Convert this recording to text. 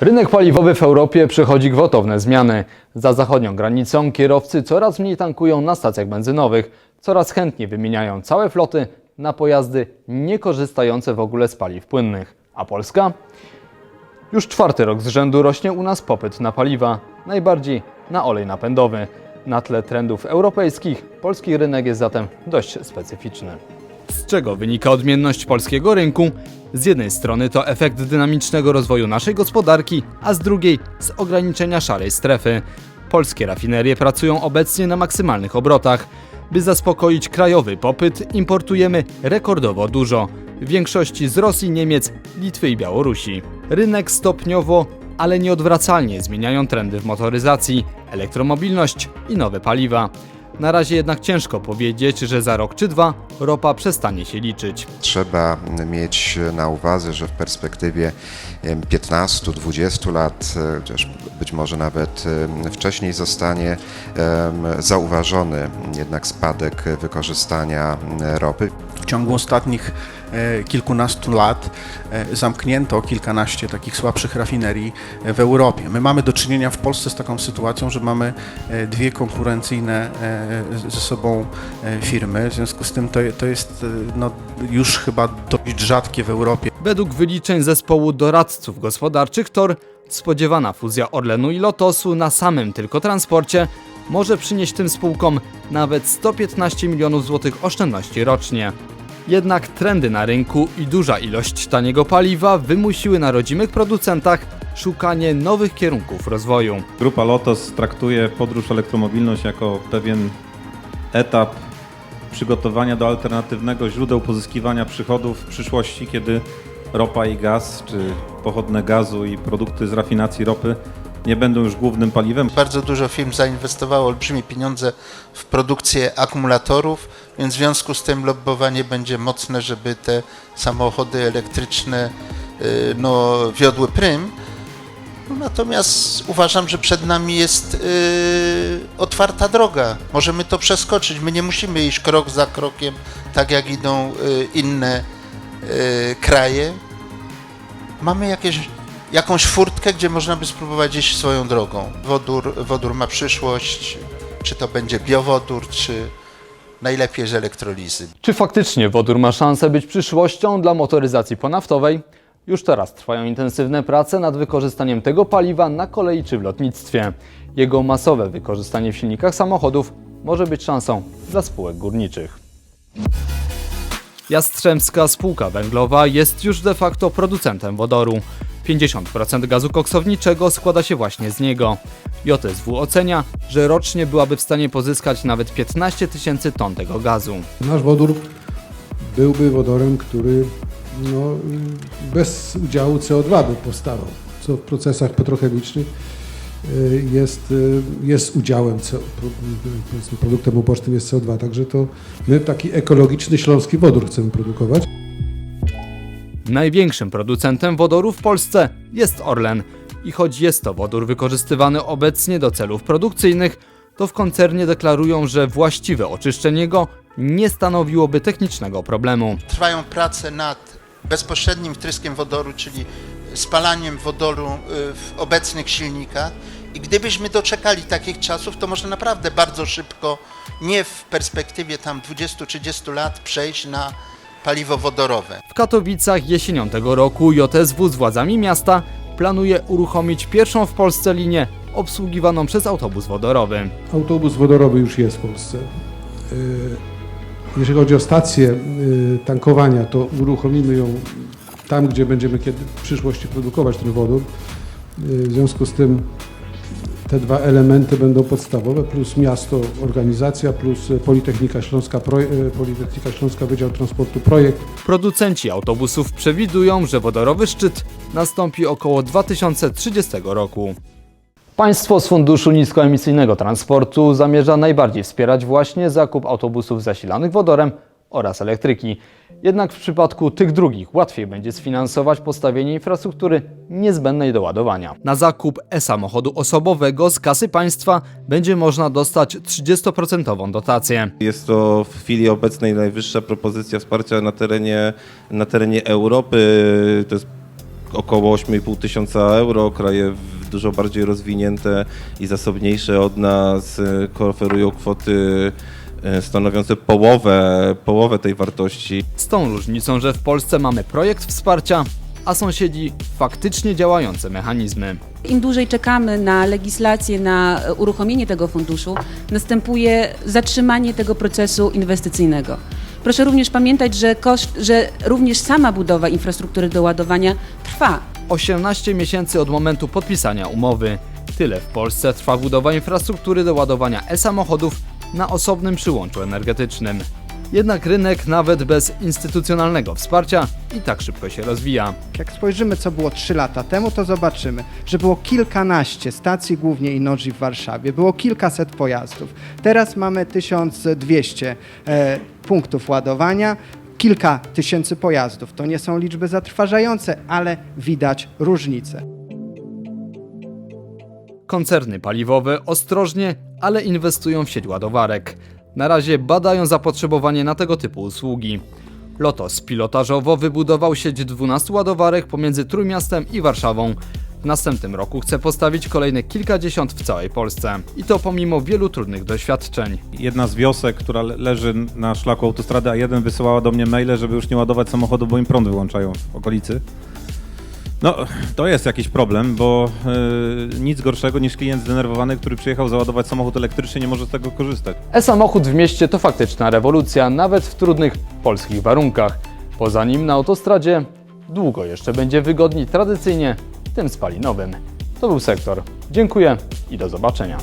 Rynek paliwowy w Europie przechodzi gwałtowne zmiany. Za zachodnią granicą kierowcy coraz mniej tankują na stacjach benzynowych, coraz chętniej wymieniają całe floty na pojazdy nie korzystające w ogóle z paliw płynnych. A Polska? Już czwarty rok z rzędu rośnie u nas popyt na paliwa, najbardziej na olej napędowy. Na tle trendów europejskich polski rynek jest zatem dość specyficzny. Z czego wynika odmienność polskiego rynku? Z jednej strony to efekt dynamicznego rozwoju naszej gospodarki, a z drugiej z ograniczenia szarej strefy. Polskie rafinerie pracują obecnie na maksymalnych obrotach. By zaspokoić krajowy popyt, importujemy rekordowo dużo. W większości z Rosji, Niemiec, Litwy i Białorusi. Rynek stopniowo, ale nieodwracalnie zmieniają trendy w motoryzacji, elektromobilność i nowe paliwa. Na razie jednak ciężko powiedzieć, że za rok czy dwa ropa przestanie się liczyć. Trzeba mieć na uwadze, że w perspektywie em, 15-20 lat, e, chociaż być może nawet wcześniej zostanie zauważony jednak spadek wykorzystania ropy. W ciągu ostatnich kilkunastu lat e, zamknięto kilkanaście takich słabszych rafinerii e, w Europie. My mamy do czynienia w Polsce z taką sytuacją, że mamy e, dwie konkurencyjne e, ze sobą e, firmy. W związku z tym to, to jest e, no, już chyba dość rzadkie w Europie. Według wyliczeń zespołu doradców gospodarczych TOR spodziewana fuzja Orlenu i Lotosu na samym tylko transporcie może przynieść tym spółkom nawet 115 milionów złotych oszczędności rocznie. Jednak trendy na rynku i duża ilość taniego paliwa wymusiły na rodzimych producentach szukanie nowych kierunków rozwoju. Grupa Lotos traktuje podróż elektromobilność jako pewien etap przygotowania do alternatywnego źródeł pozyskiwania przychodów w przyszłości, kiedy ropa i gaz, czy pochodne gazu i produkty z rafinacji ropy nie będą już głównym paliwem. Bardzo dużo firm zainwestowało olbrzymie pieniądze w produkcję akumulatorów, więc w związku z tym lobbowanie będzie mocne, żeby te samochody elektryczne y, no, wiodły prym. Natomiast uważam, że przed nami jest y, otwarta droga. Możemy to przeskoczyć. My nie musimy iść krok za krokiem, tak jak idą y, inne y, kraje. Mamy jakieś, jakąś furtkę, gdzie można by spróbować iść swoją drogą. Wodór, wodór ma przyszłość, czy to będzie biowodór, czy najlepiej z elektrolizy. Czy faktycznie wodór ma szansę być przyszłością dla motoryzacji ponaftowej? Już teraz trwają intensywne prace nad wykorzystaniem tego paliwa na kolei czy w lotnictwie. Jego masowe wykorzystanie w silnikach samochodów może być szansą dla spółek górniczych. Jastrzębska Spółka Węglowa jest już de facto producentem wodoru. 50% gazu koksowniczego składa się właśnie z niego. JSW ocenia, że rocznie byłaby w stanie pozyskać nawet 15 tysięcy ton tego gazu. Nasz wodór byłby wodorem, który no, bez udziału CO2 by powstawał, co w procesach petrochemicznych jest, y, jest udziałem, produktem ubocznym jest CO2, także to my taki ekologiczny śląski wodór chcemy produkować. Największym producentem wodoru w Polsce jest Orlen. I choć jest to wodór wykorzystywany obecnie do celów produkcyjnych, to w koncernie deklarują, że właściwe oczyszczenie go nie stanowiłoby technicznego problemu. Trwają prace nad bezpośrednim wtryskiem wodoru, czyli spalaniem wodoru y, w obecnych silnikach. I gdybyśmy doczekali takich czasów, to można naprawdę bardzo szybko, nie w perspektywie tam 20-30 lat, przejść na paliwo wodorowe. W Katowicach jesienią tego roku JSW z władzami miasta planuje uruchomić pierwszą w Polsce linię obsługiwaną przez autobus wodorowy. Autobus wodorowy już jest w Polsce. Y, Jeżeli chodzi o stację y, tankowania, to uruchomimy ją tam, gdzie będziemy kiedy w przyszłości produkować ten wodór. Y, W związku z tym te dwa elementy będą podstawowe, plus miasto, organizacja, plus y, Politechnika Śląska, Politechnika Śląska Wydział Transportu Projekt. Producenci autobusów przewidują, że wodorowy szczyt nastąpi około 2030 roku. Państwo z Funduszu Niskoemisyjnego Transportu zamierza najbardziej wspierać właśnie zakup autobusów zasilanych wodorem oraz elektryki. Jednak w przypadku tych drugich łatwiej będzie sfinansować postawienie infrastruktury niezbędnej do ładowania. Na zakup e-samochodu osobowego z kasy państwa będzie można dostać 30% dotację. Jest to w chwili obecnej najwyższa propozycja wsparcia na terenie, na terenie Europy. To jest około 8,5 tysiąca euro. Kraje w- dużo bardziej rozwinięte i zasobniejsze od nas e, oferują kwoty e, stanowiące połowę, połowę tej wartości. Z tą różnicą, że w Polsce mamy projekt wsparcia, a sąsiedzi faktycznie działające mechanizmy. Im dłużej czekamy na legislację, na uruchomienie tego funduszu, następuje zatrzymanie tego procesu inwestycyjnego. Proszę również pamiętać, że, koszt, że również sama budowa infrastruktury do ładowania trwa. 18 miesięcy od momentu podpisania umowy. Tyle w Polsce trwa budowa infrastruktury do ładowania e-samochodów na osobnym przyłączu energetycznym. Jednak rynek nawet bez instytucjonalnego wsparcia i tak szybko się rozwija. Jak spojrzymy, co było 3 lata temu, to zobaczymy, że było kilkanaście stacji, głównie Innoji w Warszawie, było kilkaset pojazdów. Teraz mamy 1200 e, punktów ładowania, kilka tysięcy pojazdów. To nie są liczby zatrważające, ale widać różnicę. Koncerny paliwowe ostrożnie, ale inwestują w sieć ładowarek. Na razie badają zapotrzebowanie na tego typu usługi. Lotos pilotażowo wybudował sieć 12 ładowarek pomiędzy Trójmiastem i Warszawą. W następnym roku chce postawić kolejne kilkadziesiąt w całej Polsce. I to pomimo wielu trudnych doświadczeń. Jedna z wiosek, która le- leży na szlaku autostrady A1 wysyłała do mnie maile, żeby już nie ładować samochodu, bo im prąd wyłączają w okolicy. No, to jest jakiś problem, bo yy, nic gorszego niż klient zdenerwowany, który przyjechał załadować samochód elektryczny, nie może z tego korzystać. E-samochód w mieście to faktyczna rewolucja, nawet w trudnych polskich warunkach. Poza nim na autostradzie długo jeszcze będzie wygodniej tradycyjnie, tym spalinowym. To był sektor. Dziękuję i do zobaczenia.